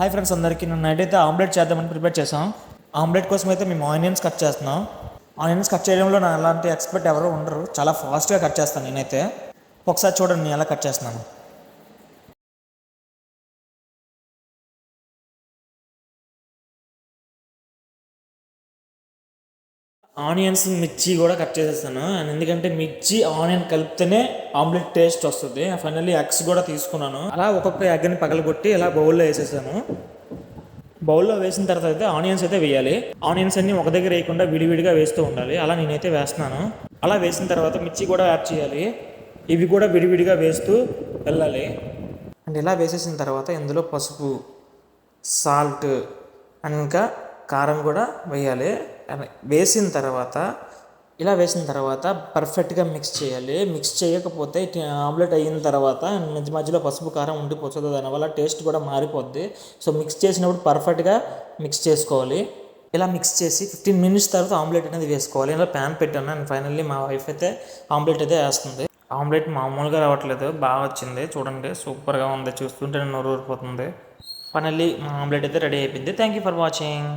Hi friends అందరికీ నేను night అయితే ఆమ్లెట్ చేద్దామని ప్రిపేర్ చేసాం ఆమ్లెట్ కోసం అయితే మేము ఆనియన్స్ కట్ చేస్తున్నాం. ఆనియన్స్ కట్ చేయడంలో నా అలాంటి ఎక్స్పర్ట్ ఎవరు ఉండరు. చాలా ఫాస్ట్గా కట్ చేస్తాను నేనైతే. ఒకసారి చూడండి నేను ఎలా కట్ చేస్తున్నాను. ఆనియన్స్ మిర్చి కూడా కట్ చేసేస్తాను. అండ్ ఎందుకంటే మిర్చి ఆనియన్ కలిపితేనే ఆమ్లెట్ టేస్ట్ వస్తుంది. ఫైనల్లీ ఎగ్స్ కూడా తీసుకున్నాను. అలా ఒక్కొక్క ఎగ్ని పగలగొట్టి ఇలా బౌల్లో వేసేసాను. బౌల్లో వేసిన తర్వాత అయితే ఆనియన్స్ అయితే వేయాలి. ఆనియన్స్ అన్ని ఒక దగ్గర వేయకుండా విడివిడిగా వేస్తూ ఉండాలి. అలా నేనైతే వేస్తున్నాను. అలా వేసిన తర్వాత మిర్చి కూడా యాడ్ చేయాలి. ఇవి కూడా విడివిడిగా వేస్తూ వెళ్ళాలి. అండ్ ఇలా వేసేసిన తర్వాత ఇందులో పసుపు సాల్ట్ అండ్ ఇంకా కారం కూడా వేయాలి. వేసిన తర్వాత ఇలా వేసిన తర్వాత పర్ఫెక్ట్గా మిక్స్ చేయాలి. మిక్స్ చేయకపోతే ఆమ్లెట్ అయిన తర్వాత మధ్య మధ్యలో పసుపు కారం ఉండిపోతుంది. దానివల్ల టేస్ట్ కూడా మారిపోద్ది. సో మిక్స్ చేసినప్పుడు పర్ఫెక్ట్గా మిక్స్ చేసుకోవాలి. ఇలా మిక్స్ చేసి ఫిఫ్టీన్ మినిట్స్ తర్వాత ఆమ్లెట్ అనేది వేసుకోవాలి. ఇలా ప్యాన్ పెట్టాను. అండ్ ఫైనల్లీ మా వైఫ్ అయితే ఆమ్లెట్ అయితే వేస్తుంది. ఆమ్లెట్ మామూలుగా రావట్లేదు. బాగా వచ్చింది. చూడండి. సూపర్గా ఉంది. చూస్తుంటే నోరు ఊరిపోతుంది ఫైనల్లీ మా ఆమ్లెట్ అయితే రెడీ అయిపోయింది. Thank you for watching